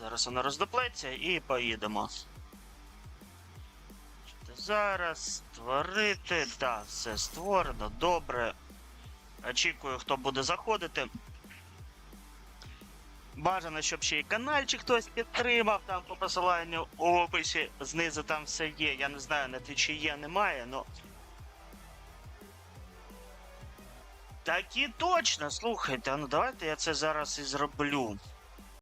Зараз вона роздоплеться і поїдемо. Зараз створити. Так, все створено, добре. Очікую, хто буде заходити. Бажано, щоб ще й каналчик хтось підтримав, там по посиланню у описі знизу там все є. Я не знаю, на твічі є, немає, но. Так і точно, слухайте, ну давайте я це зараз і зроблю.